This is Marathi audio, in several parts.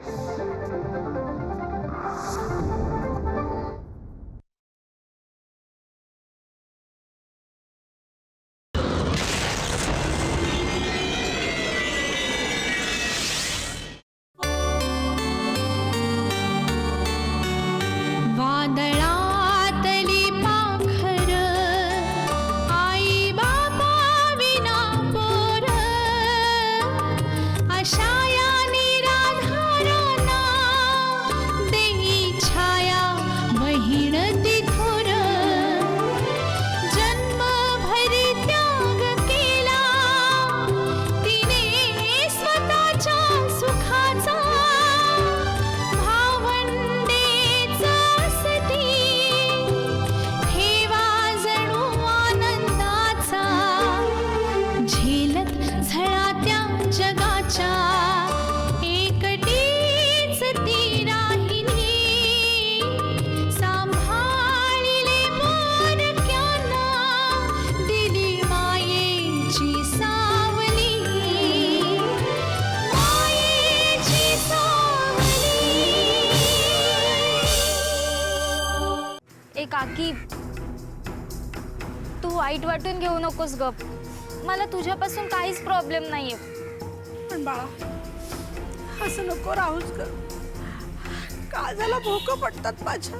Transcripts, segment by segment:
Thank you. नकोस गप. मला तुझ्यापासून काहीच प्रॉब्लेम नाहीये. पण बाळा असं नको राहूच ग. काळजाला भोक पडतात माझ्या.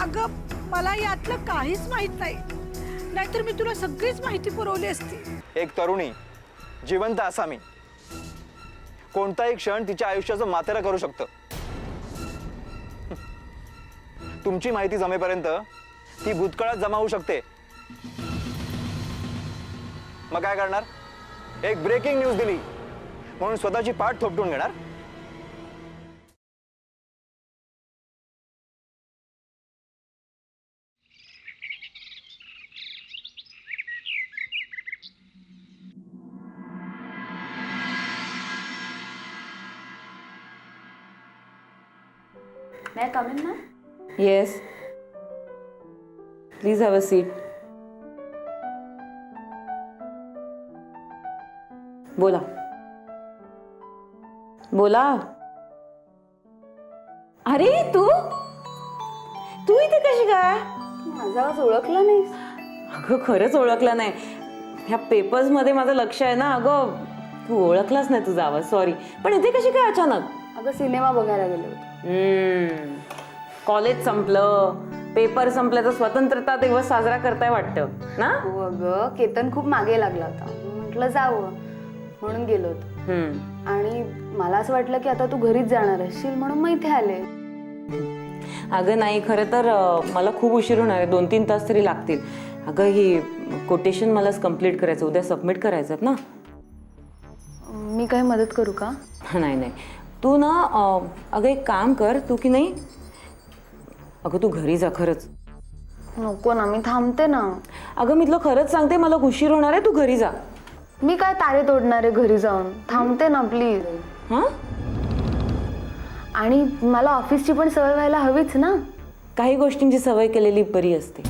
अगं मला यातलं काहीच माहीत नाही. नाहीतर मी तुला सगळीच माहिती पुरवली असती. एक तरुणी जिवंत आसामी कोणताही क्षण तिच्या आयुष्याचं मातेरा करू शकतं. तुमची माहिती जमेपर्यंत ती भूतकाळात जमा होऊ शकते मग काय करणार एक ब्रेकिंग न्यूज दिली म्हणून स्वतःची पाठ थोपटून घेणार May I come in, ma'am? Yes. Please have a seat. बोला. बोला. अरे तू? तू इथे कशी काय? माझा आवाज ओळखला नाही. अगं खरंच ओळखलं नाही. ह्या पेपर्समध्ये माझं लक्ष आहे ना अगं. तू ओळखलाच नाही तुझा आवाज सॉरी पण इथे कशी काय अचानक? अगं सिनेमा बघायला गेले कॉलेज संपलं. पेपर संपलं तर स्वतंत्रता दिवस साजरा करताय वाटतं ना? हो अगं केतन खूप मागे लागला होता. म्हटलं जावं. म्हणून गेलो होतो. हम्म. आणि मला असं वाटलं की आता तू घरीच जाणार असशील म्हणून मग इथे आले. अगं नाही खरं तर अं, मला खूप उशीर होणार आहे. दोन तीन तास तरी लागतील. अगं ही कोटेशन मलाच कंप्लीट करायचं उद्या सबमिट करायचं ना? मी काही मदत करू का? नाही नाही. तू ना अं, अगं एक काम कर तू की नाही अगं तू घरी जा खरंच. नको ना मी थांबते ना. अगं मी तुला खरंच सांगते मला उशीर होणार आहे तू घरी जा. मी काय तारे तोडणार आहे घरी जाऊन? थांबते ना प्लीज हां? आणि मला ऑफिसची पण सवय व्हायला हवीच ना. काही गोष्टींची सवय केलेली बरी असते.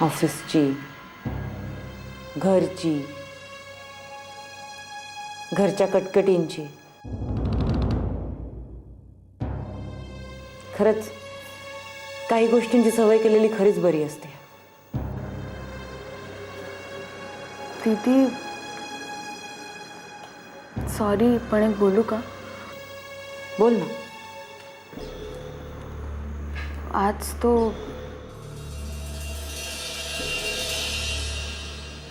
ऑफिसची घरची घरच्या कटकटींची. खरंच काही गोष्टींची सवय केलेली खरीच बरी असते. दीदी सॉरी पण एक बोलू का? बोल ना. आज तो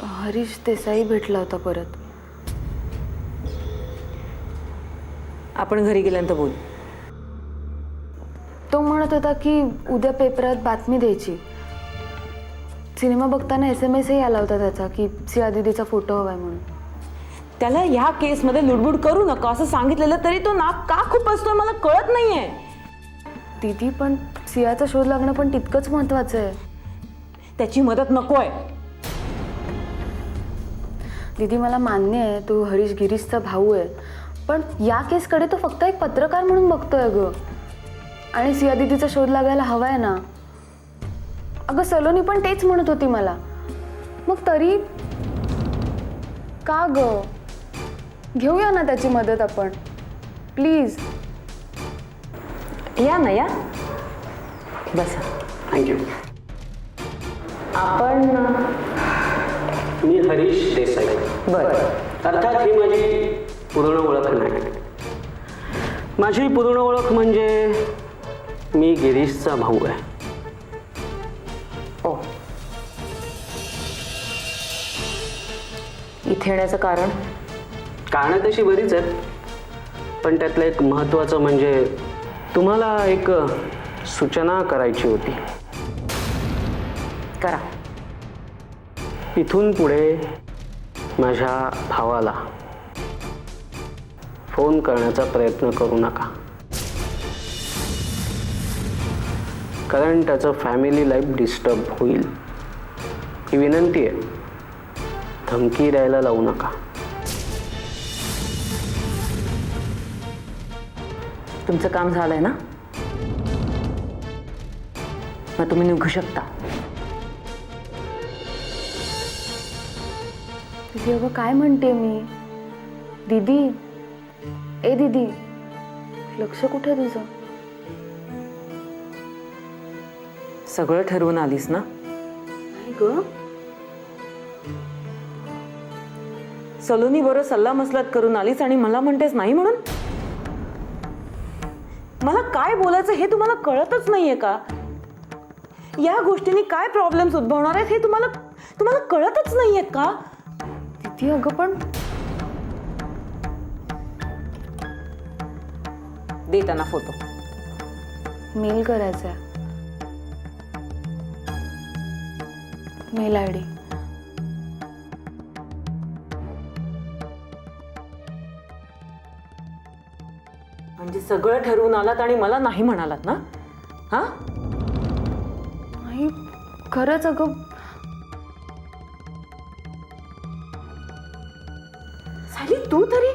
हरीश देसाई भेटला होता परत. आपण घरी गेल्यानंतर बोल. तो म्हणत होता की उद्या पेपरात बातमी द्यायची. सिनेमा बघताना एस एम एसही आला होता त्याचा की सिया दिदीचा फोटो हवाय म्हणून. त्याला ह्या केसमध्ये लुडबुड करू नका असं सांगितलेलं तरी तो नाक का खूप असतोय मला कळत नाहीये. दीदी पण सियाचा शोध लागणं पण तितकंच महत्वाचं आहे. त्याची मदत नकोय. दीदी मला मान्य आहे तू हरीश गिरीशचा भाऊ आहे. पण या केसकडे तो फक्त एक पत्रकार म्हणून बघतोय ग आणि सिया दिदीचा शोध लागायला हवाय ना. अगं सलोनी पण तेच म्हणत होती मला. मग तरी का ग? घेऊया ना त्याची मदत आपण. प्लीज या ना या. बसा. थँक्यू आपण मी हरीश देसाई. बरं. अर्थात ही माझी पूर्ण ओळख नाही. माझी पूर्ण ओळख म्हणजे मी गिरीशचा भाऊ आहे. ओ. इथे येण्याचं कारण? कारणं तशी बरीच आहेत पण त्यातलं एक महत्त्वाचं म्हणजे तुम्हाला एक सूचना करायची होती. करा. इथून पुढे माझ्या भावाला फोन करण्याचा प्रयत्न करू नका. कारण त्याचं फॅमिली लाईफ डिस्टर्ब होईल. ही विनंती आहे. धमकी द्यायला लावू नका. तुमचं काम झालंय ना? मग तुम्ही निघू शकता. दीदी अगं काय म्हणते मी? दीदी? ए दीदी. लक्ष कुठे तुझं? सगळं ठरवून आलीस ना? ग. सलोनी बरोबर सल्ला मसलत करून आलीस आणि मला म्हणतेस नाही म्हणून? मला काय बोलायचं हे तुम्हाला कळतच नाहीये का? या गोष्टींनी काय प्रॉब्लेम्स उद्भवणार आहेत हे तुम्हाला तुम्हाला कळतच नाहीये का? दीदी अगं पण. दे त्यांना फोटो. मेल करायचा मेल आय डी म्हणजे सगळं ठरवून आलात आणि मला नाही म्हणालात ना? हा? नाही खरंच अगं. साली तू तरी?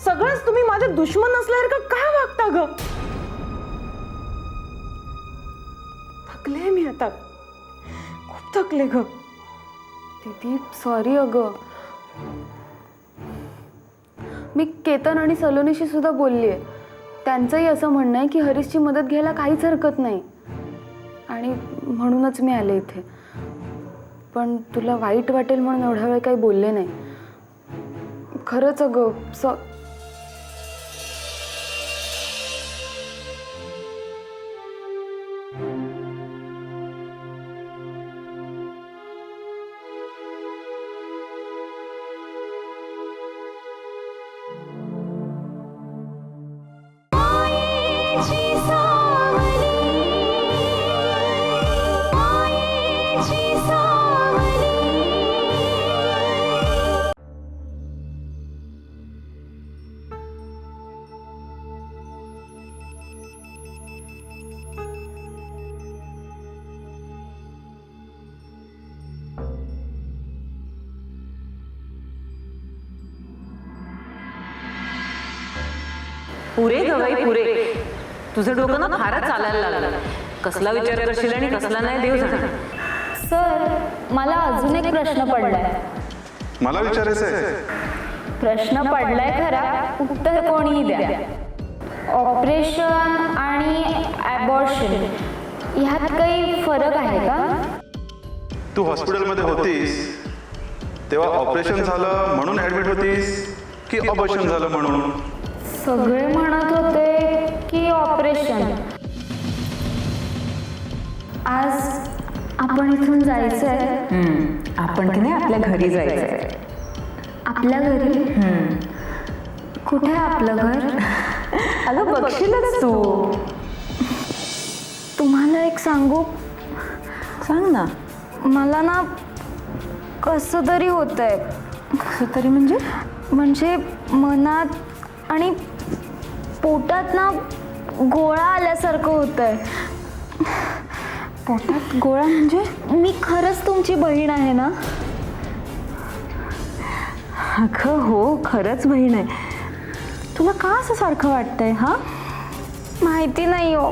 सगळंच तुम्ही माझे दुश्मन असल्यासारखं काय वागता ग? थकले मी आता खूप थकले ग. दीदी सॉरी अगं. मी केतन आणि सलोनीशी सुद्धा बोलली आहे त्यांचंही असं म्हणणं आहे की हरीशची मदत घ्यायला काहीच हरकत नाही. आणि म्हणूनच मी आले इथे. पण तुला वाईट वाटेल म्हणून एवढा वेळ काही बोलले नाही. खरंच अगं स पुरे गवाई पुरे. तुझं डोकं ना फारच चालायला लागलं. कसला विचार करशील आणि कसला नाही देव जाणार सर मला अजून एक प्रश्न पडलाय. मला विचारायचं आहे प्रश्न पडलाय खरा उत्तर कोणीही द्या. ऑपरेशन आणि ॲबॉर्शन ह्यात काही फरक आहे का? तू हॉस्पिटलमध्ये होतीस तेव्हा ऑपरेशन झालं म्हणून ऍडमिट होतीस की ऑपरेशन झालं म्हणून? सगळे म्हणत होते की ऑपरेशन. आज आपण इथून जायचंय. आपण की नाही आपल्या घरी जायचंय. आपल्या घरी? कुठे आहे आपलं घर? अगं बघशीलच तू. तुम्हाला एक सांगू? सांग ना. मला ना कसं तरी होत आहे कसं तरी म्हणजे? म्हणजे मनात आणि पोटात ना गोळा आल्यासारखं होत आहे पोटात गोळा म्हणजे? मी खरंच तुमची बहीण आहे ना? अगं हो खरंच बहीण आहे. तुला का असं सारखं वाटतंय हा? माहिती नाही हो.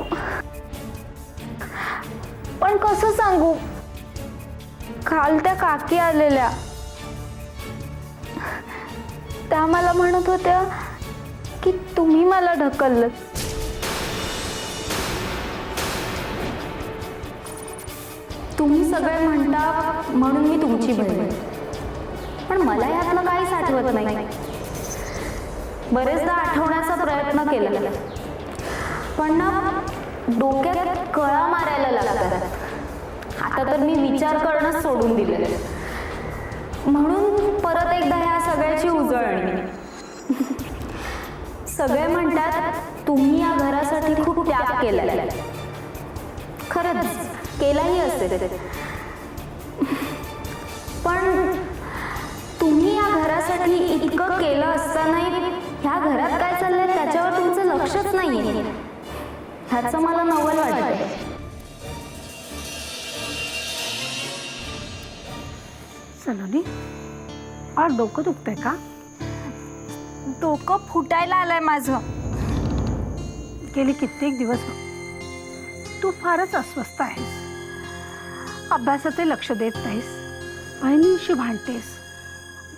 पण कसं सांगू? काल त्या काकी आलेल्या. त्या मला म्हणत होत्या की तुम्ही मला ढकललं. तुम्ही सगळे म्हणता म्हणून मी तुमची बहीण. पण मला यातलं काहीच आठवत नाही. बरेचदा आठवण्याचा प्रयत्न केला. पण ना डोक्यात कळा मारायला लागतात. आता तर मी विचार करणं सोडून दिले. म्हणून परत एकदा ह्या सगळ्याची उजळणी. सगळे म्हणतात तुम्ही या घरासाठी खूप त्याग केला खरंच केलाही असेल. पण तुम्ही या घरासाठी इतकं केलं असतानाही ह्या घरात काय चाललंय त्याच्यावर तुमचं लक्षच नाही ह्याचं मला नवल वाटतंय. सलोनी और डोकं दुखतंय का? डोकं फुटायला आलंय माझं. गेली कित्येक दिवस तू फारच अस्वस्थ आहेस. अभ्यासातही लक्ष देत नाहीस. बहिणींशी भांडतेस.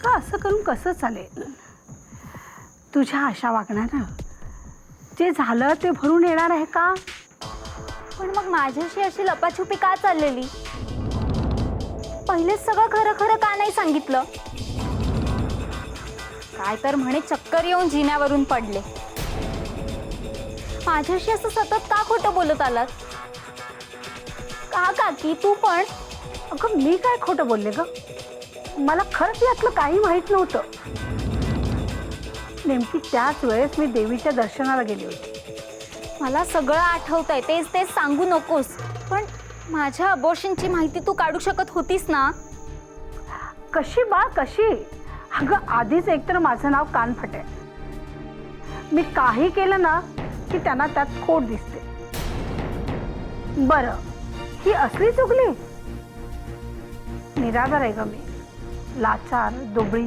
का असं करून कसं चालेल? तुझ्या आशा वागणार. जे झालं ते भरून येणार आहे का? पण मग माझ्याशी अशी लपाछुपी का चाललेली? पहिलेच सगळं खरं खरं का नाही सांगितलं? काय तर म्हणे चक्कर येऊन जिन्यावरून पडले. माझ्याशी असं सतत का खोटं बोलत आलात? का काकी तू पण? अगं मी काय खोटं बोलले ग? मला खरंच यातलं काही माहीत नव्हतं. नेमकी त्याच वेळेस मी देवीच्या दर्शनाला गेली होती. मला सगळं आठवत आहे तेच तेच सांगू नकोस. पण माझ्या अबॉर्शनची माहिती तू काढू शकत होतीस ना? कशी बा कशी? अगं आधीच एकतर माझं नाव कानफट आहे मी काही केलं ना की त्यांना त्यात खोट दिसते. बरं ही असली चुकली निराधार आहे ग मी. लाचार दुबळी.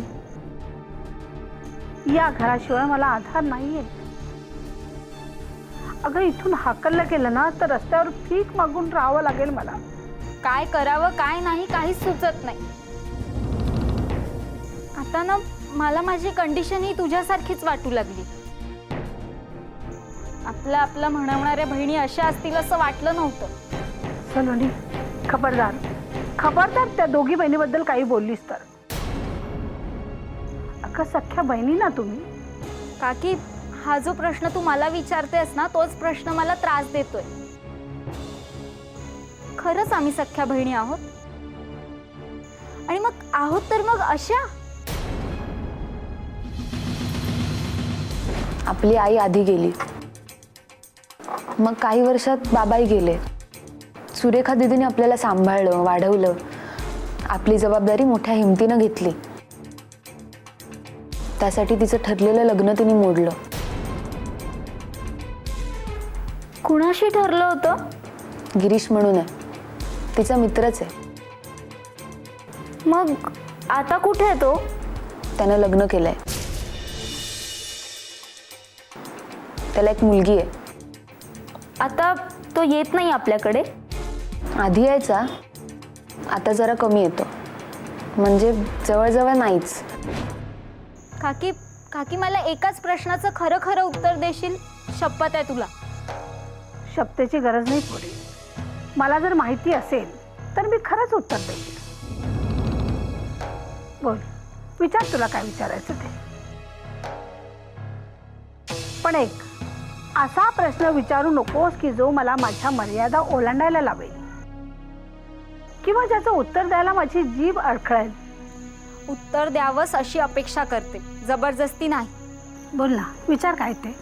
या घराशिवाय मला आधार नाहीये. अगं इथून हाकललं गेलं ना तर रस्त्यावर भीक मागून राहावं लागेल मला. काय करावं काय नाही काहीच सुचत नाही. आता ना मला माझी कंडिशन ही तुझ्यासारखीच वाटू लागली. आपलं आपलं म्हणवणाऱ्या बहिणी अशा असतील असं वाटलं नव्हतं. सलोनी खबरदार. खबरदार त्या दोघी बहिणीबद्दल काही बोललीस तर. अगं सख्या बहिणी ना तुम्ही. काकी हा जो प्रश्न तू मला विचारतेस ना तोच प्रश्न मला त्रास देतोय. खरंच आम्ही सख्या बहिणी आहोत. आणि मग आहोत तर मग अशा? आपली आई आधी गेली. मग काही वर्षात बाबाही गेले. सुरेखा दिदीने आपल्याला सांभाळलं वाढवलं. आपली जबाबदारी मोठ्या हिमतीनं घेतली. त्यासाठी तिचं ठरलेलं लग्न तिने मोडलं. कुणाशी ठरलं होतं? गिरीश म्हणून आहे. तिचा मित्रच आहे. मग आता कुठे आहे तो? त्यानं लग्न केलंय. त्याला एक मुलगी आहे. आता तो येत नाही आपल्याकडे? आधी यायचा. आता जरा कमी येतो. म्हणजे जवळजवळ नाहीच. काकी काकी मला एकाच प्रश्नाचं खरं खरं उत्तर देशील? शपथ आहे तुला. शब्दाची गरज नाही थोडी मला जर माहिती असेल तर मी खरंच उत्तर देईन. बोल विचार तुला काय विचारायचं ते. पण एक असा प्रश्न विचारू नकोस की जो मला माझ्या मर्यादा ओलांडायला लावेल. किंवा ज्याचं उत्तर द्यायला माझी जीभ अडखळेल. उत्तर द्यावंस अशी अपेक्षा करते. जबरदस्ती नाही. बोल ना विचार काय ते?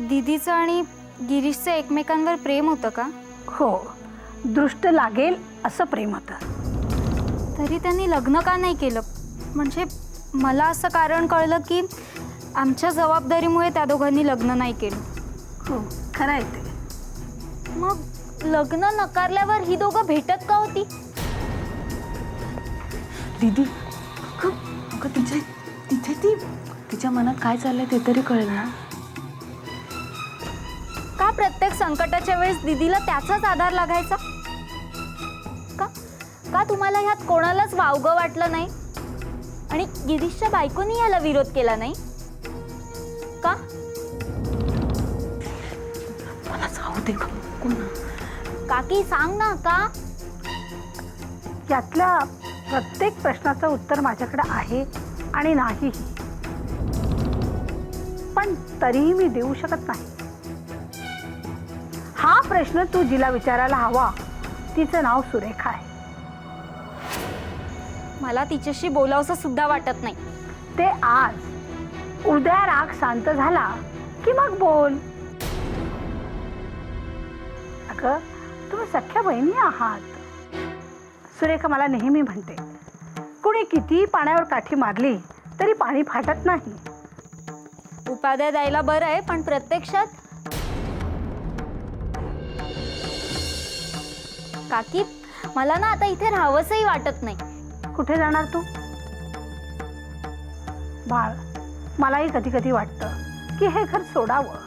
दिदीचं आणि गिरीशचं एकमेकांवर प्रेम होतं का? हो दृष्ट लागेल असं प्रेम होतं. तरी त्यांनी लग्न का नाही केलं? म्हणजे मला असं कारण कळलं की आमच्या जबाबदारीमुळे त्या दोघांनी लग्न नाही केलं. हो खरं आहे ते. मग लग्न नकारल्यावर ही दोघं भेटत का होती? दीदी अगं अगं तिचे तिथे ती तिच्या मनात काय चाललंय ते तरी कळेल ना. का प्रत्येक संकटाच्या वेळेस दिदीला त्याचाच आधार लागायचा? का का तुम्हाला ह्यात कोणालाच वावगं वाटलं नाही? आणि गिरीशच्या बायकोनी याला विरोध केला नाही? का? मला जाऊ दे. काकी सांग ना का? यातल्या प्रत्येक प्रश्नाचं उत्तर माझ्याकडे आहे आणि नाही. पण तरीही मी देऊ शकत नाही. हा प्रश्न तू जिला विचारायला हवा. तिचं नाव सुरेखा आहे. मला तिच्याशी बोलावंसं सुद्धा वाटत नाही. ते आज उद्या राग शांत झाला की मग बोल. अगं तुम्ही सख्या बहिणी आहात. सुरेखा मला नेहमी म्हणते कुणी किती पाण्यावर काठी मारली तरी पाणी फाटत नाही. उपाध्याय द्यायला बरं आहे पण प्रत्यक्षात काकी मला ना आता इथे राहावंसही वाटत नाही. कुठे जाणार तू? बाळ मलाही कधी कधी वाटतं की हे घर सोडावं.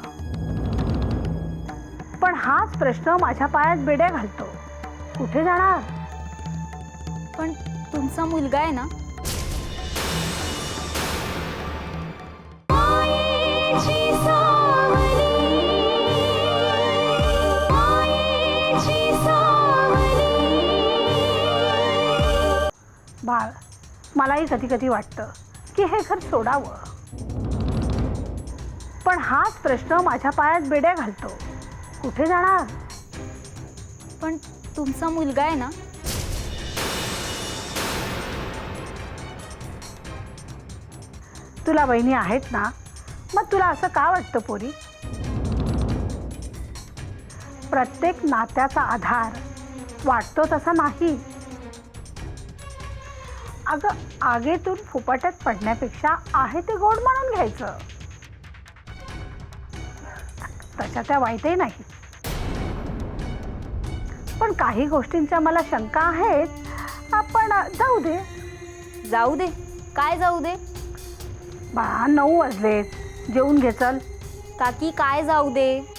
पण हाच प्रश्न माझ्या पायात बेड्या घालतो. कुठे जाणार? पण तुमचा मुलगा आहे ना? बाळ मलाही कधी कधी वाटतं की हे घर सोडावं. पण हाच प्रश्न माझ्या पायात बेड्या घालतो. कुठे जाणार? पण तुमचा मुलगा आहे ना? तुला बहिणी आहेत ना? मग तुला असं का वाटतं पोरी? प्रत्येक नात्याचा आधार वाटतो तसा नाही. अगं आगेतून फुपाट्यात पडण्यापेक्षा आहे ते गोड म्हणून घ्यायचं. तशा त्या वाईटही नाही पण काही गोष्टींच्या मला शंका आहेत. आपण जाऊ दे. जाऊ दे? काय जाऊ दे? बाळा नऊ वाजलेत. जेवून घे चल. काकी काय जाऊ दे?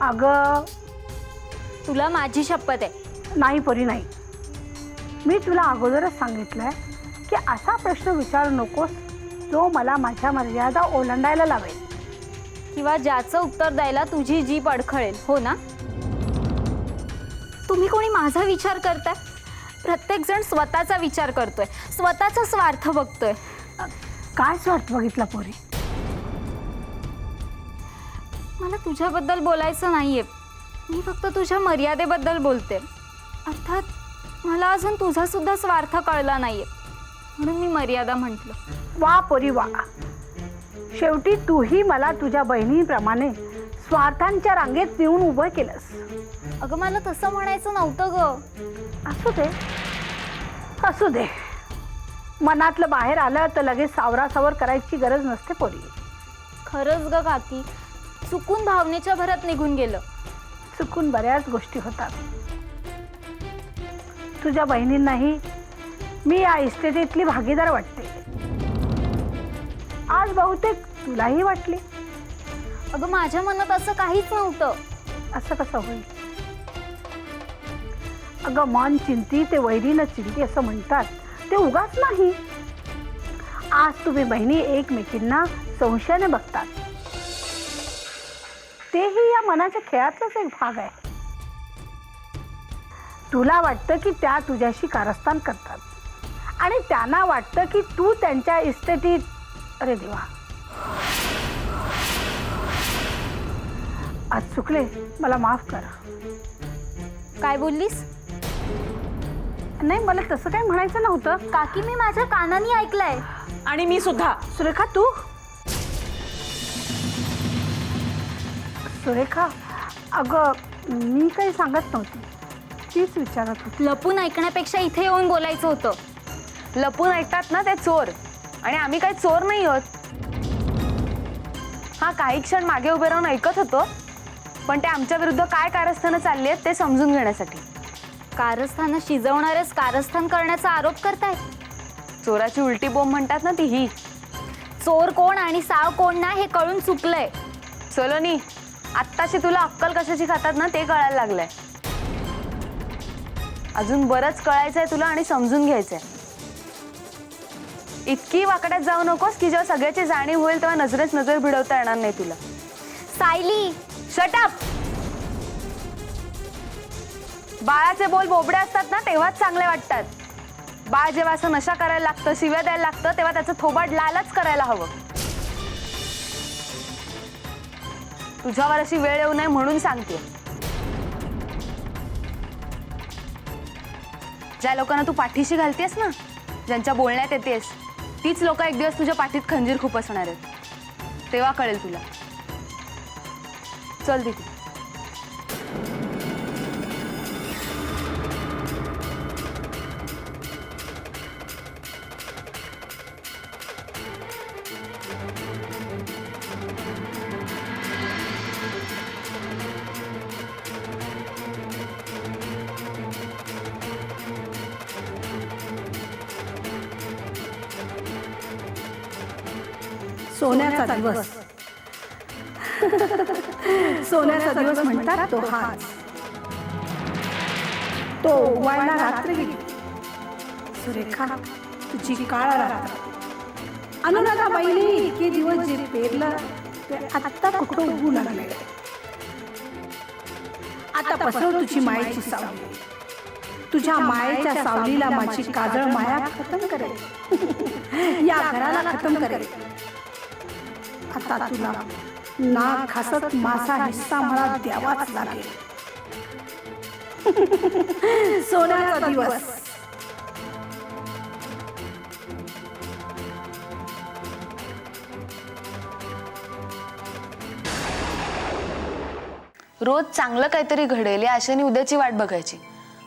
अगं. तुला माझी शपथ आहे. नाही परी नाही. मी तुला अगोदरच सांगितलंय की असा प्रश्न विचारू नकोस जो मला माझ्या मर्यादा ओलांडायला लावेल. किंवा ज्याचं उत्तर द्यायला तुझी जीभ अडखळेल हो ना? तुम्ही कोणी माझा विचार करताय? प्रत्येक जण स्वतःचा विचार करतोय स्वतःचा स्वार्थ बघतोय. काय स्वार्थ बघितला पोरी? मला तुझ्याबद्दल बोलायचं नाहीये. मी फक्त तुझ्या मर्यादेबद्दल बोलते. अर्थात मला अजून तुझा सुद्धा स्वार्थ कळला नाहीये. म्हणून मी मर्यादा म्हटलं. वा पोरी वा. शेवटी तूही मला तुझ्या बहिणीप्रमाणे स्वार्थांच्या रांगेत नेऊन उभं केलंस. अगं मला तसं म्हणायचं नव्हतं ग. असू दे. असू दे. मनातलं बाहेर आलं तर लगेच सावरासावर करायची गरज नसते पोरी. खरंच ग काकी. चुकून भावनेच्या भरात निघून गेलं. चुकून बऱ्याच गोष्टी होतात. तुझ्या बहिणींनाही मी या इस्टेटीतली भागीदार वाटते. आज बहुतेक तुलाही वाटली. अगं माझ्या मनात असं काहीच नव्हतं. असं कसं होईल? अगं मन चिंती ते वैरीनं चिंती असं म्हणतात. ते उगाच नाही. आज तुम्ही बहिणी एकमेकींना संशयाने बघतात. तेही या मनाच्या खेळातलाच एक भाग आहे. तुला वाटतं की त्या तुझ्याशी कारस्थान करतात. आणि त्यांना वाटतं की तू त्यांच्या इस्टेटीत अरे देवा. आज चुकले. मला माफ कर. काय बोललीस? नाही मला तसं काही म्हणायचं नव्हतं. काकी मी माझ्या कानाने ऐकलंय. आणि मी सुद्धा. सुरेखा तू? सुरेखा अगं मी काही सांगत नव्हती. तीच विचारत होती. लपून ऐकण्यापेक्षा इथे येऊन बोलायचं होतं. लपून ऐकतात ना ते चोर. आणि आम्ही काही चोर नाही आहोत. हा काही क्षण मागे उभे राहून ऐकत होतो पण ते आमच्या विरुद्ध काय कारस्थानं चालली आहेत ते समजून घेण्यासाठी. कारस्थानं शिजवणारेच कारस्थान करण्याचा आरोप करताय? चोराची उलटी बोंब म्हणतात ना ती ही चोर कोण आणि साव कोण ना हे कळून चुकलंय. सलोनी आत्ताशी तुला अक्कल कशाची खातात ना ते कळायला लागलंय. अजून बरंच कळायचंय तुला आणि समजून घ्यायचंय. इतकी वाकड्यात जाऊ नकोस की जेव्हा सगळ्याची जाणीव होईल तेव्हा नजरेच नजर भिडवता येणार नाही तुला. सायली! शटअप बाळाचे बोल बोबडे असतात ना तेव्हाच चांगले वाटतात. बाळ जेव्हा असं नशा करायला लागतं शिव्या द्यायला लागतं तेव्हा त्याचं थोबाड लालच करायला हवं. तुझ्यावर अशी वेळ येऊ नये म्हणून सांगते. ज्या लोकांना तू पाठीशी घालतेस ना ज्यांच्या बोलण्यात येतेस तीच लोक एक दिवस तुझ्या पाठीत खंजीर खूप असणार आहेत. तेव्हा कळेल तुला. चल दीदी. सोन्याचा दिवस. सोन्याचा दिवस म्हणतात तो हाच. तो उगवायला रात्री. सुरेखा तुझी काळ रात्र. अनुराधा बाईने इतके दिवस जे पेरलं ते आत्ता कुठं उगू लागले? आता पसरव तुझी मायेची सावली. तुझ्या मायेच्या सावलीला माझी काजळ माया खतम करेल. या घराला खतम करेल. आता तुला. नाक घासत माझा हिस्सा मला द्यावाच लागेल. सोन्याचा दिवस. रोज चांगलं काहीतरी घडेल या आशेने उद्याची वाट बघायची.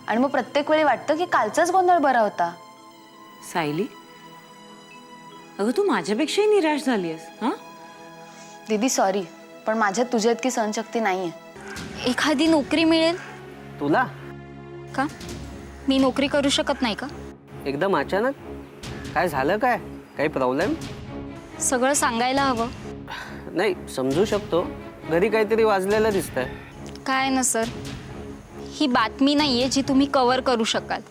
आणि मग प्रत्येक वेळी वाटतं की कालचाच गोंधळ बरा होता. सायली अगं तू माझ्यापेक्षाही निराश झाली आहेस हां? दीदी सॉरी पण माझ्यात तुझ्या इतकी सहनशक्ती नाहीये. एखादी नोकरी मिळेल? तुला? का? मी नोकरी करू शकत नाही का? एकदम अचानक? काय झालं काय? काही प्रॉब्लेम सगळं सांगायला हवं. नाही समजू शकतो. घरी काहीतरी वाजलेलं दिसतंय. काय ना सर ही बातमी नाही आहे जी तुम्ही कवर करू शकाल.